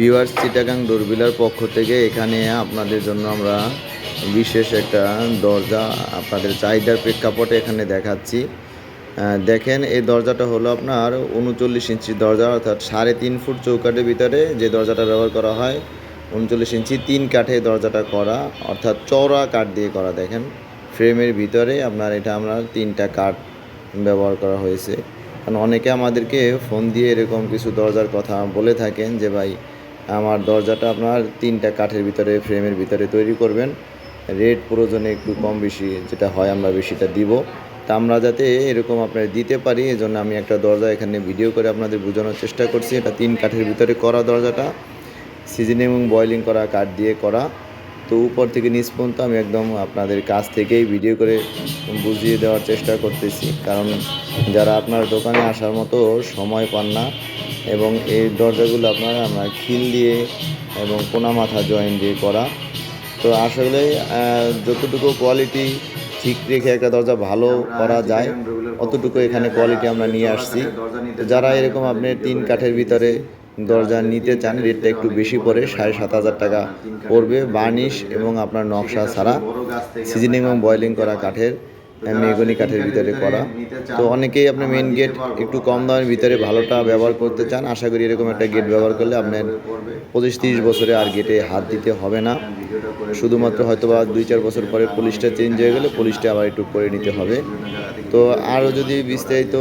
Viewers, Chittagong ডোরবিলার পক্ষ থেকে এখানে আপনাদের জন্য আমরা বিশেষ একটা দরজা আপনাদের চাহিদার প্রেক্ষাপটে এখানে দেখাচ্ছি। দেখেন, এই দরজাটা হলো আপনার উনচল্লিশ ইঞ্চি দরজা, অর্থাৎ সাড়ে তিন ফুট চৌকাঠের ভিতরে যে দরজাটা ব্যবহার করা হয়, উনচল্লিশ ইঞ্চি তিন কাঠে দরজাটা করা, অর্থাৎ চওড়া কাঠ দিয়ে করা। দেখেন, ফ্রেমের ভিতরে আপনার এটা আমরা তিনটা কাঠ ব্যবহার করা হয়েছে। কারণ অনেকে আমাদেরকে ফোন দিয়ে এরকম কিছু দরজার কথা বলে থাকেন যে, ভাই আমার দরজাটা আপনার তিনটা কাঠের ভিতরে, ফ্রেমের ভিতরে তৈরি করবেন। রেট প্রয়োজনে একটু কম বেশি যেটা হয় আমরা বেশিটা দিব। তা আমরা যাতে এরকম আপনার দিতে পারি, এজন্য আমি একটা দরজা এখানে ভিডিও করে আপনাদের বোঝানোর চেষ্টা করছি। এটা তিন কাঠের ভিতরে করা দরজাটা। সিজনিং এবং বয়লিং করা কাঠ দিয়ে করা। তো উপর থেকে নিচ পর্যন্ত আমি একদম আপনাদের কাছ থেকেই ভিডিও করে বুঝিয়ে দেওয়ার চেষ্টা করতেছি। কারণ যারা আপনার দোকানে আসার মতো সময় পান না এবং এই দরজাগুলো আপনার আমরা খিল দিয়ে এবং কোনা মাথা জয়েন দিয়ে করা। তো আসলে যতটুকু কোয়ালিটি ঠিক রেখে একটা দরজা ভালো করা যায় অতটুকু এখানে কোয়ালিটি আমরা নিয়ে আসছি। তো যারা এরকম আপনি তিন কাঠের ভিতরে দরজা নিতে চান রেটটা একটু বেশি পড়ে সাড়ে সাত হাজার টাকা পড়বে বার্নিশ এবং আপনার নকশা ছাড়া। সিজনিং এবং বয়লিং করা কাঠের। মেগনি কাঠের ভিতরে করা। তো অনেকেই আপনার মেন গেট একটু কম দামের ভিতরে ভালোটা ব্যবহার করতে চান। আশা করি এরকম একটা গেট ব্যবহার করলে আপনার পঁচিশ তিরিশ বছরে আর গেটে হাত দিতে হবে না। শুধুমাত্র হয়তো বা দুই চার বছর পরে পুলিশটা চেঞ্জ হয়ে গেলে পুলিশটা আবার একটু করে নিতে হবে। তো আরও যদি বিস্তারিত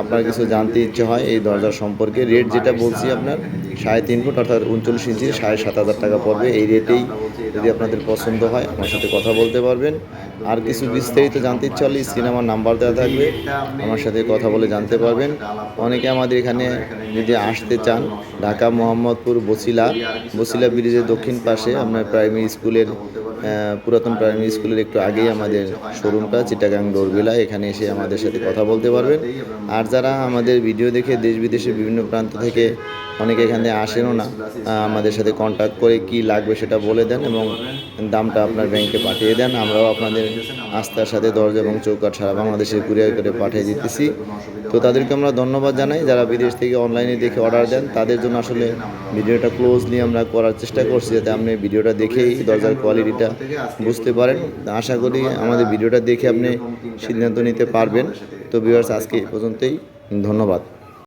আপনার কিছু জানতে ইচ্ছে হয় এই দরজা সম্পর্কে রেট যেটা বলছি আপনার সাড়ে তিন ফুট, অর্থাৎ উনচল্লিশ ইঞ্চি, সাড়ে সাত হাজার টাকা পড়বে। এই রেটেই যদি আপনাদের পছন্দ হয়, আমার সাথে কথা বলতে পারবেন। আর কিছু বিস্তারিত জানতে ইচ্ছা হলে স্ক্রিনে আমার নাম্বার দেওয়া থাকবে। আমার সাথে কথা বলে জানতে পারবেন। অনেকে আমাদের এখানে যদি আসতে চান, ঢাকা, মোহাম্মদপুর, বসিলা বসিলা ব্রিজের দক্ষিণ পাশে আপনার প্রাইমারি স্কুলের পুরাতন প্রাইমারি স্কুলের একটু আগেই আমাদের শোরুমটা, চিটাগাং ডোরবেলা এখানে এসে আমাদের সাথে কথা বলতে পারবেন। আর যারা আমাদের ভিডিও দেখে দেশ বিদেশের বিভিন্ন প্রান্ত থেকে অনেকে এখানে আসেনও না। আমাদের সাথে কন্ট্যাক্ট করে কি লাগবে সেটা বলে দেন এবং দামটা আপনার ব্যাংকে পাঠিয়ে দেন। আমরাও আপনাদের আস্থার সাথে দরজা এবং চৌকাঠ সারা বাংলাদেশে কুরিয়ার করে পাঠিয়ে দিতেছি। তো তাদেরকে আমরা ধন্যবাদ জানাই। যারা বিদেশ থেকে অনলাইনে দেখে অর্ডার দেন, তাদের জন্য আসলে ভিডিওটা ক্লোজলি আমরা করার চেষ্টা করছি যাতে আপনি ভিডিওটা দেখেই দরজার কোয়ালিটিটা বুঝতে পারেন। আশা করি আমাদের ভিডিওটা দেখে আপনি সিদ্ধান্ত নিতে পারবেন। তো ভিউয়ার্স আজকে এই পর্যন্তই। ধন্যবাদ।